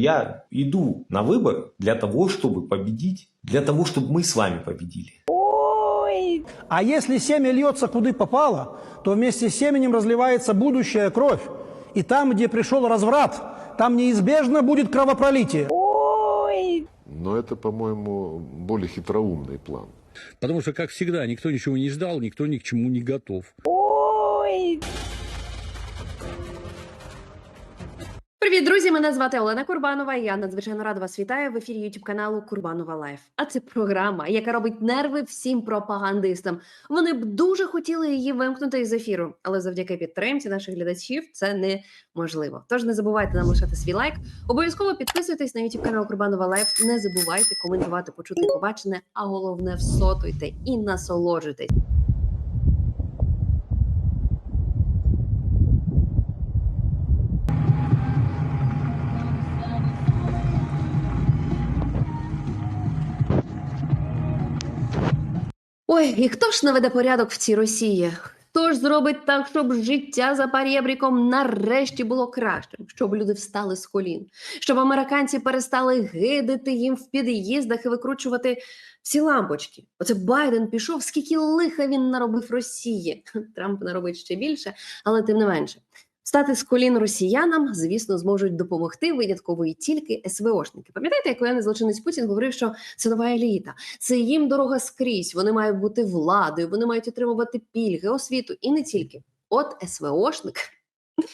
Я иду на выборы для того, чтобы победить, для того, чтобы мы с вами победили. А если семя льется куда попало, то вместе с семенем разливается будущая кровь. И там, где пришел разврат, там неизбежно будет кровопролитие. Но это, по-моему, более хитроумный план. Потому что, как всегда, никто ничего не ждал, никто ни к чему не готов. Привіт, друзі! Мене звати Олена Курбанова. Я надзвичайно рада вас вітаю в ефірі youtube каналу Курбанова Лайф. А це програма, яка робить нерви всім пропагандистам. Вони б дуже хотіли її вимкнути із ефіру, але завдяки підтримці наших глядачів це неможливо. Тож не забувайте нам лишати свій лайк. Обов'язково підписуйтесь на youtube канал Курбанова Лайф. Не забувайте коментувати, почути побачене, а головне всотуйте і насолоджуйтесь. Ой, і хто ж наведе порядок в цій Росії? Хто ж зробить так, щоб життя за парєбріком нарешті було кращим, щоб люди встали з колін, щоб американці перестали гидити їм в під'їздах і викручувати всі лампочки? Оце Байден пішов, скільки лиха він наробив Росії. Трамп наробить ще більше, але тим не менше. Стати з колін росіянам, звісно, зможуть допомогти винятково тільки СВОшники. Пам'ятаєте, як воєнний злочинець Путін говорив, що це нова еліта, це їм дорога скрізь. Вони мають бути владою, вони мають отримувати пільги, освіту і не тільки. От СВОшник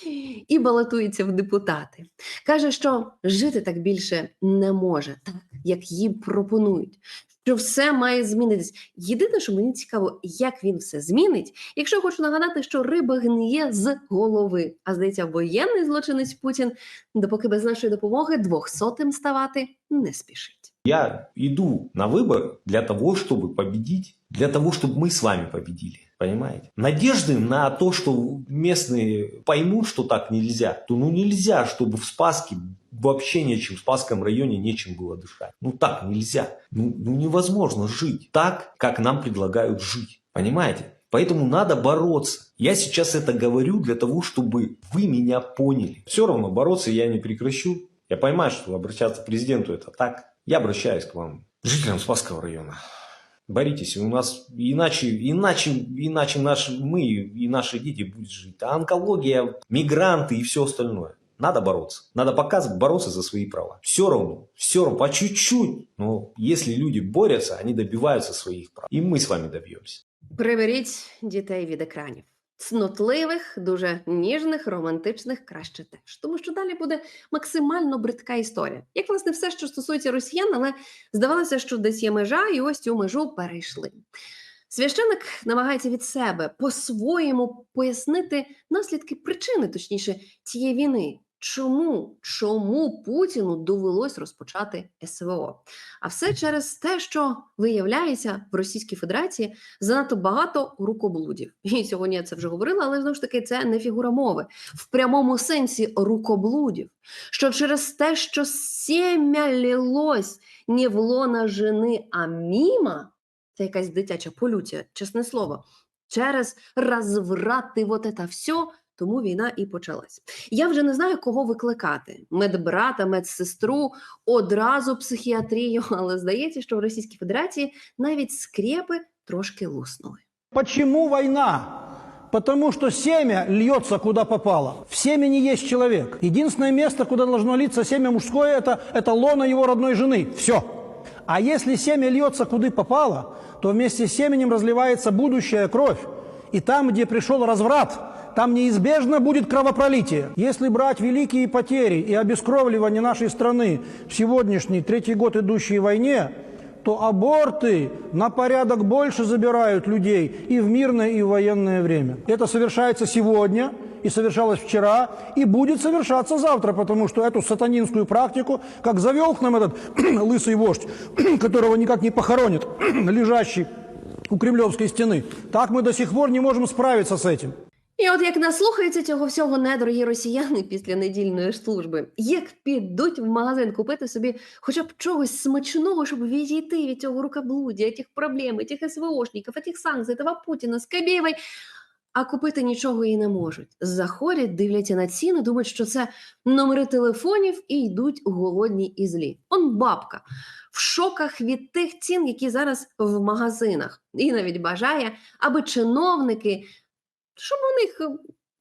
і балотується в депутати. Каже, що жити так більше не може, так як їм пропонують Що все має змінитись. Єдине, що мені цікаво, як він все змінить. Якщо хочу нагадати, що риба гниє з голови. А здається, воєнний злочинець Путін, допоки без нашої допомоги двохсотим ставати не спішить. Я иду на выборы для того, чтобы победить, для того, чтобы мы с вами победили. Понимаете? Надежды на то, что местные поймут, что так нельзя, то ну нельзя, чтобы в Спаске вообще нечем, в Спасском районе нечем было дышать. Ну так нельзя. Ну, ну невозможно жить так, как нам предлагают жить. Понимаете? Поэтому надо бороться. Я сейчас это говорю для того, чтобы вы меня поняли. Все равно бороться я не прекращу. Я понимаю, что обращаться к президенту это так. Я обращаюсь к вам, жителям Спасского района. Боритесь, у нас иначе, иначе, иначе наши, мы и наши дети будут жить. А онкология, мигранты и все остальное. Надо бороться. Надо показывать, бороться за свои права. Все равно, все равно, по чуть-чуть. Но если люди борются, они добиваются своих прав. И мы с вами добьемся. Приберіть дітей від екранів. Цнотливих, дуже ніжних, романтичних краще теж. Тому що далі буде максимально бридка історія. Як власне все, що стосується росіян, але здавалося, що десь є межа, і ось цю межу перейшли. Священик намагається від себе по-своєму пояснити наслідки причини, точніше, цієї війни. Чому чому Путіну довелось розпочати СВО? А все через те, що виявляється в Російській Федерації занадто багато рукоблудів. І сьогодні я це вже говорила, але знову ж таки це не фігура мови в прямому сенсі рукоблудів. Що через те, що сім'я лілось не в лона жени, а міма, це якась дитяча полюція, чесне слово, через розврати вот это все Тому війна і почалась. Я вже не знаю, кого викликати: медбрата, медсестру, одразу психіатрію. Але здається, що в Російській Федерації навіть скрепи трошки луснули. Почему война? Потому что семя льется куда попало. В семени есть человек. Единственное место, куда должно литься семя мужское, это, это лона его родной жены. Все. А если семя льется куда попало, то вместе с семенем разливается будущая кровь. И там, где пришел разврат, там неизбежно будет кровопролитие. Если брать великие потери и обескровливание нашей страны в сегодняшней третий год идущей войне, то аборты на порядок больше забирают людей и в мирное, и в военное время. Это совершается сегодня, и совершалось вчера, и будет совершаться завтра, потому что эту сатанинскую практику, как завел к нам этот лысый вождь, которого никак не похоронят, лежащий у Кремлевской стены, так мы до сих пор не можем справиться с этим. І от як наслухаються цього всього недорогі росіяни після недільної служби, як підуть в магазин купити собі хоча б чогось смачного, щоб відійти від цього рукоблуддя, тих проблем, тих СВОшників, тих санкцій, того Путіна, Скабєєвої. а купити нічого і не можуть. Заходять, дивляться на ціни, думають, що це номери телефонів і йдуть голодні і злі. Он бабка в шоках від тих цін, які зараз в магазинах, і навіть бажає, аби чиновники, щоб у них е,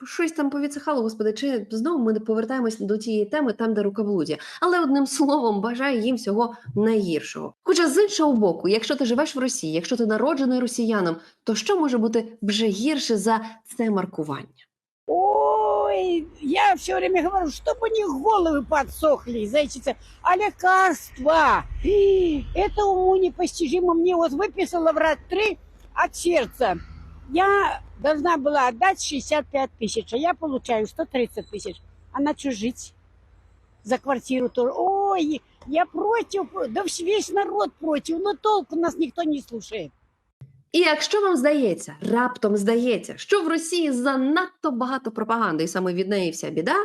щось там повідсихало, господи, чи знову ми не повертаємось до тієї теми, там, де рукоблудя. Але одним словом бажає їм всього найгіршого. Хоча з іншого боку, якщо ти живеш в Росії, якщо ти народжений росіянином, то що може бути вже гірше за це маркування? Ой, я все время говорю, чтобы у них головы подсохли, зайчица. А лекарства, и, это уму непостижимо. Мне вот выписала врач 3 от сердца. Я должна была отдать 65 тысяч, а я получаю 130 тысяч. А на что жить? За квартиру тоже. Ой, я против, да весь народ против, но толку нас никто не слушает. І якщо вам здається, раптом здається, що в Росії занадто багато пропаганди, і саме від неї вся біда,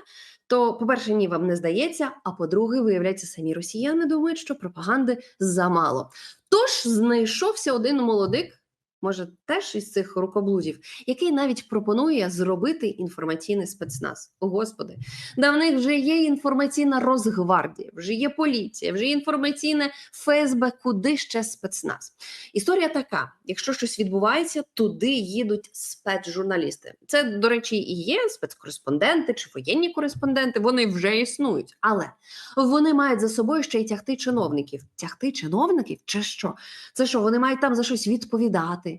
то, по-перше, ні, вам не здається, а по-друге, виявляється, самі росіяни думають, що пропаганди замало. Тож знайшовся один молодик, може, теж із цих рукоблудів, який навіть пропонує зробити інформаційний спецназ. О, Господи, да в них вже є інформаційна Росгвардія, вже є поліція, вже є інформаційне ФСБ, куди ще спецназ. Історія така: якщо щось відбувається, туди їдуть спецжурналісти. Це, до речі, і є спецкореспонденти чи воєнні кореспонденти. Вони вже існують, але вони мають за собою ще й тягти чиновників. Тягти чиновників чи що? Це що? Вони мають там за щось відповідати,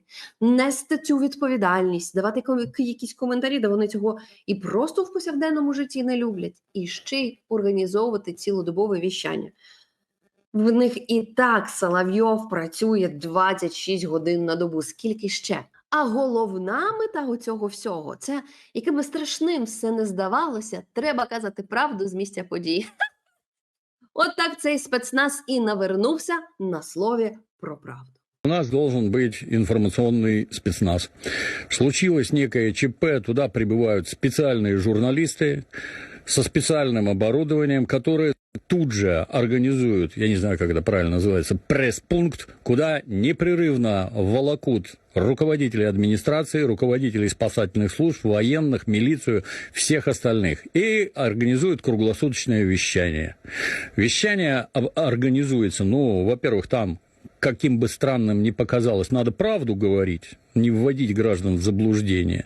нести цю відповідальність, давати якісь коментарі, де вони цього і просто в повсякденному житті не люблять, і ще й організовувати цілодобове віщання. В них і так Соловйов працює 26 годин на добу. Скільки ще? А головна мета у цього всього це яким би страшним все не здавалося, треба казати правду з місця події. От так цей спецназ і навернувся на слові про правду. У нас должен быть информационный спецназ. Случилось некое ЧП, туда прибывают специальные журналисты со специальным оборудованием, которые тут же организуют, я не знаю, как это правильно называется, пресс-пункт, куда непрерывно волокут руководителей администрации, руководителей спасательных служб, военных, милицию, всех остальных. И организуют круглосуточное вещание. Вещание организуется, ну, во-первых, там каким бы странным ни показалось, надо правду говорить, не вводить граждан в заблуждение.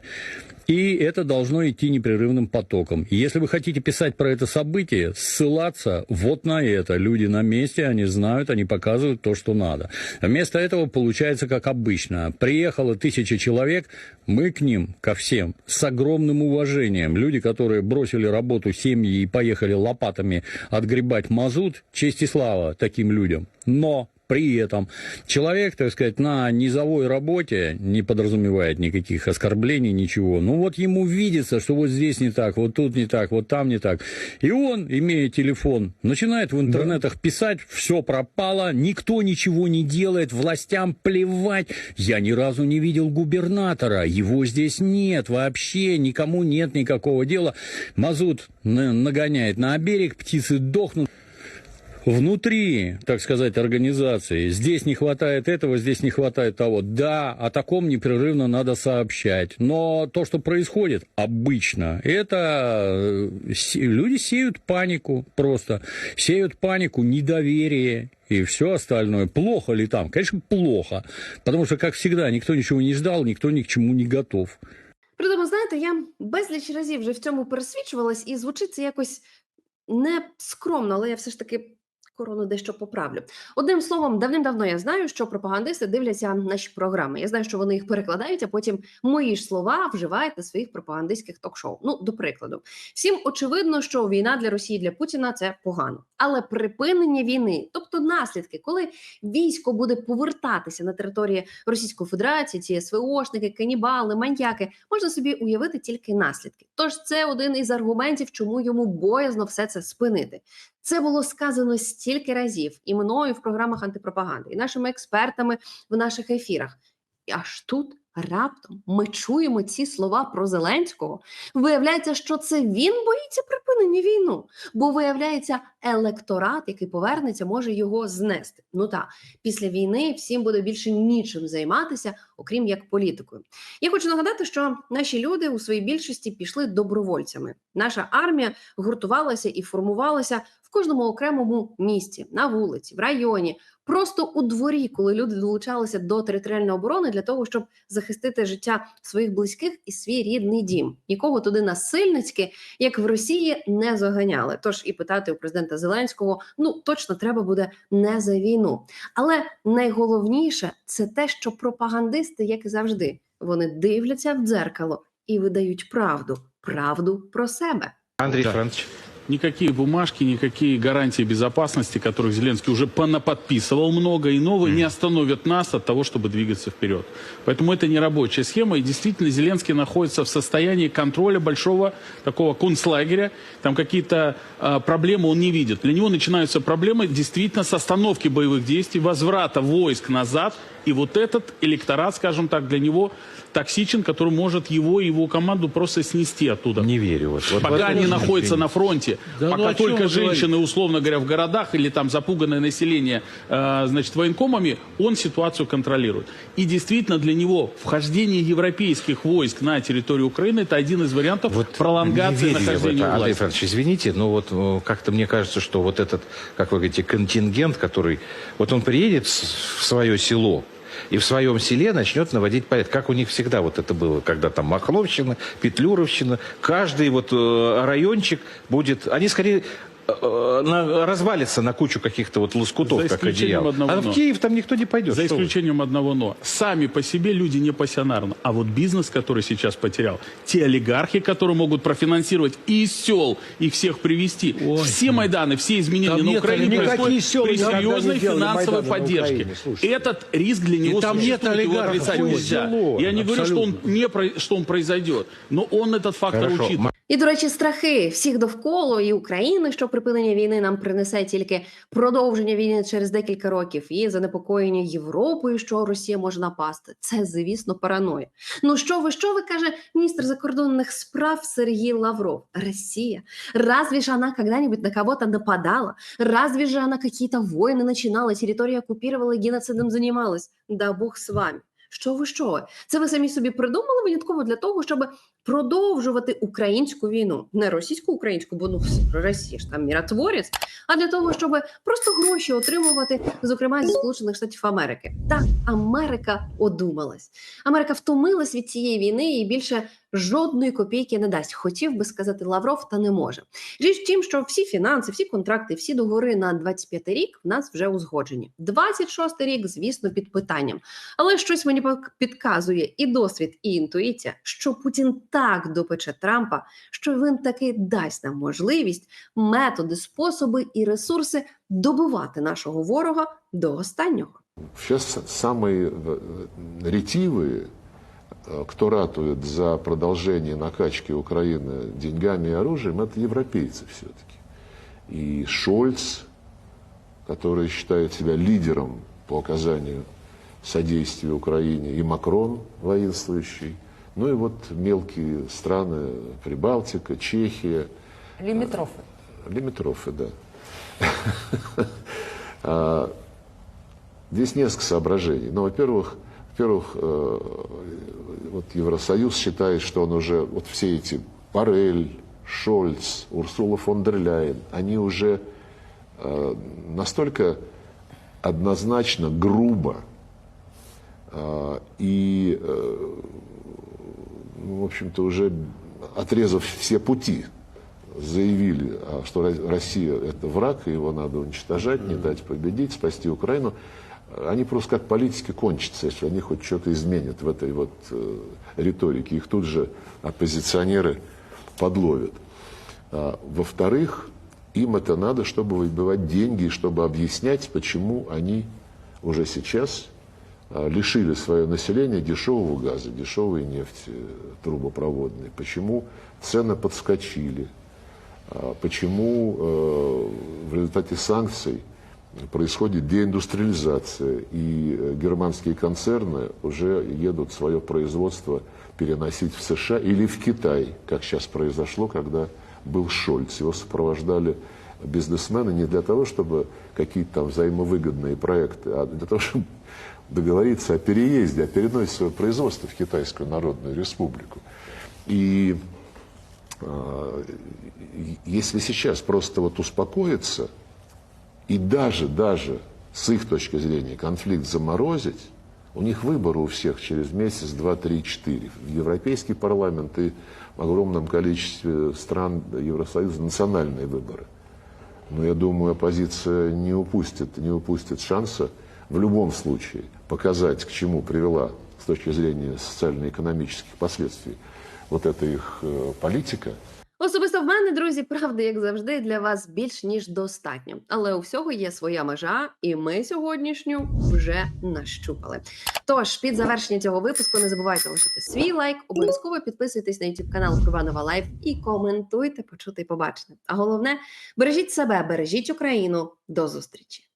И это должно идти непрерывным потоком. Если вы хотите писать про это событие, ссылаться вот на это. Люди на месте, они знают, они показывают то, что надо. Вместо этого получается как обычно. Приехало тысяча человек, мы к ним, ко всем, с огромным уважением. Люди, которые бросили работу, семьи и поехали лопатами отгребать мазут, честь и слава таким людям. Но при этом человек, так сказать, на низовой работе не подразумевает никаких оскорблений, ничего. Ну вот ему видится, что вот здесь не так, вот тут не так, вот там не так. И он, имея телефон, начинает в интернетах писать, все пропало, никто ничего не делает, властям плевать. Я ни разу не видел губернатора, его здесь нет вообще, никому нет никакого дела. Мазут на- нагоняет на берег, птицы дохнут. Внутри, так сказать, организации здесь не хватает этого, здесь не хватает того. Да, о таком непрерывно надо сообщать. Но то, что происходит обычно, это э, се- люди сеют панику просто. Сеют панику, недоверие и все остальное. Плохо ли там? Конечно, плохо. Потому что, как всегда, никто ничего не ждал, никто ни к чему не готов. При тому, знаєте, я безліч разів вже в цьому пересвідчувалась, і звучить це якось не скромно, але я все ж таки корону дещо поправлю. Одним словом, давним-давно я знаю, що пропагандисти дивляться наші програми. Я знаю, що вони їх перекладають, а потім мої ж слова вживають на своїх пропагандистських ток-шоу. Ну, до прикладу, всім очевидно, що війна для Росії для Путіна це погано, але припинення війни, тобто наслідки, коли військо буде повертатися на території Російської Федерації, ці СВОшники, канібали, маньяки, можна собі уявити тільки наслідки. Тож це один із аргументів, чому йому боязно все це спинити. Це було сказано стільки разів і мною в програмах антипропаганди, і нашими експертами в наших ефірах. І аж тут раптом ми чуємо ці слова про Зеленського. Виявляється, що це він боїться припинення війну, бо виявляється, електорат, який повернеться, може його знести. Ну так, після війни всім буде більше нічим займатися, окрім як політикою. Я хочу нагадати, що наші люди у своїй більшості пішли добровольцями. Наша армія гуртувалася і формувалася кожному окремому місті, на вулиці, в районі, просто у дворі, коли люди долучалися до територіальної оборони для того, щоб захистити життя своїх близьких і свій рідний дім. Нікого туди насильницьки, як в Росії, не заганяли. Тож і питати у президента Зеленського ну точно треба буде не за війну. Але найголовніше це те, що пропагандисти, як і завжди, вони дивляться в дзеркало і видають правду, правду про себе. Андрей Да. Никакие бумажки, никакие гарантии безопасности, которых Зеленский уже понаподписывал много и новые, не остановят нас от того, чтобы двигаться вперед. Поэтому это не рабочая схема. И действительно Зеленский находится в состоянии контроля большого такого концлагеря. Там какие-то а, проблемы он не видит. Для него начинаются проблемы действительно с остановки боевых действий, возврата войск назад. И вот этот электорат, скажем так, для него токсичен, который может его и его команду просто снести оттуда. Не верю. Вот, вот Пока они находятся на фронте, Да пока ну о чем только вы женщины, условно говоря, в городах или там запуганное население, э, значит, военкомами, он ситуацию контролирует. И действительно для него вхождение европейских войск на территорию Украины это один из вариантов пролонгации не верю я в нахождения это, у Андрей власти. Францович, извините, но вот э, как-то мне кажется, что вот этот, как вы говорите, контингент, который... Вот он приедет с- в свое село, и в своем селе начнет наводить порядок. Как у них всегда вот это было, когда там Махновщина, Петлюровщина. Каждый вот э, райончик будет... Они скорее э, на- развалится на кучу каких-то вот лоскутов, За как исключением одеял. одного А «но». в Киев там никто не пойдет. За что вы. исключением одного «но». Сами по себе люди не пассионарны. А вот бизнес, который сейчас потерял, те олигархи, которые могут профинансировать и из сел их всех привести, все Майданы, все изменения Там на нет Украине происходят села при серьезной финансовой поддержке. Этот риск для него там нет существует, его олигархов, отрицать нельзя. село? Я не говорю, что он, Абсолютно. не, что он произойдет, но он этот фактор Хорошо. учитывает. І, до речі, страхи всіх довкола і України, що припинення війни нам принесе тільки продовження війни через декілька років, і занепокоєння Європою, що Росія може напасти. Це, звісно, параноя. Ну що ви, що ви каже міністр закордонних справ Сергій Лавров? Росія. Разве же она когда-нибудь на кого-то нападала? Разве же она какие-то войны начинала, территорию оккупировала и геноцидом занималась? Да Бог з вами. Що ви що? Це ви самі собі придумали винятково для того, щоб продовжувати українську війну, не російську українську, бо ну Росія ж там міротворець, а для того, щоб просто гроші отримувати, зокрема зі Сполучених Штатів Америки. Так, Америка одумалась. Америка втомилась від цієї війни і більше жодної копійки не дасть. Хотів би сказати Лавров, та не може. Річ в тім, що всі фінанси, всі контракти, всі договори на 25 рік в нас вже узгоджені. 26 рік, звісно, під питанням. Але щось мені підказує і досвід, і інтуїція, що Путін так допече Трампа, що він таки дасть нам можливість, методи, способи і ресурси добивати нашого ворога до останнього. Сейчас самые э, ретивые, э, кто ратует за продолжение накачки Украины деньгами и оружием, это европейцы все-таки. И Шольц, который считает себя лидером по оказанию содействия Украине, и Макрон, воинствующий, ну и вот мелкие страны, Прибалтика, Чехия, Лимитрофы. Лимитрофы, да. А, Здесь несколько соображений. Ну, во-первых, во-первых, э, вот Евросоюз считает, что он уже, вот все эти Барель, Шольц, Урсула фон дер Ляйен, они уже э, настолько однозначно, грубо э, и, в общем-то, уже отрезав все пути, заявили, а, что Ро- Россия это враг, и его надо уничтожать, не дать победить, спасти Украину, они просто как политики кончатся, если они хоть что-то изменят в этой вот э, риторике. Их тут же оппозиционеры подловят. А, во-вторых, им это надо, чтобы выбивать деньги, чтобы объяснять, почему они уже сейчас лишили свое население дешевого газа, дешевой нефти трубопроводной, почему цены подскочили, а, почему э, в результате санкций происходит деиндустриализация, и э, германские концерны уже едут свое производство переносить в США или в Китай, как сейчас произошло, когда был Шольц. Его сопровождали бизнесмены не для того, чтобы какие-то там взаимовыгодные проекты, а для того, чтобы договориться о переезде, о переносе своего производства в Китайскую Народную Республику. И и- если сейчас просто вот успокоиться и даже, даже с их точки зрения конфликт заморозить, у них выборы у всех через месяц, два, три, четыре. В Европейский парламент и в огромном количестве стран Евросоюза национальные выборы. Но я думаю, оппозиция не упустит, не упустит шанса в любом случае показать, к чему привела с точки зрения социально-экономических последствий вот эта их э, политика. Особисто в мене, друзі, правди, як завжди, для вас більш ніж достатньо. Але у всього є своя межа, і ми сьогоднішню вже нащупали. Тож, під завершення цього випуску не забувайте лишити свій лайк, обов'язково підписуйтесь на YouTube канал Курбанова Лайф і коментуйте, почути і побачити. А головне, бережіть себе, бережіть Україну. До зустрічі!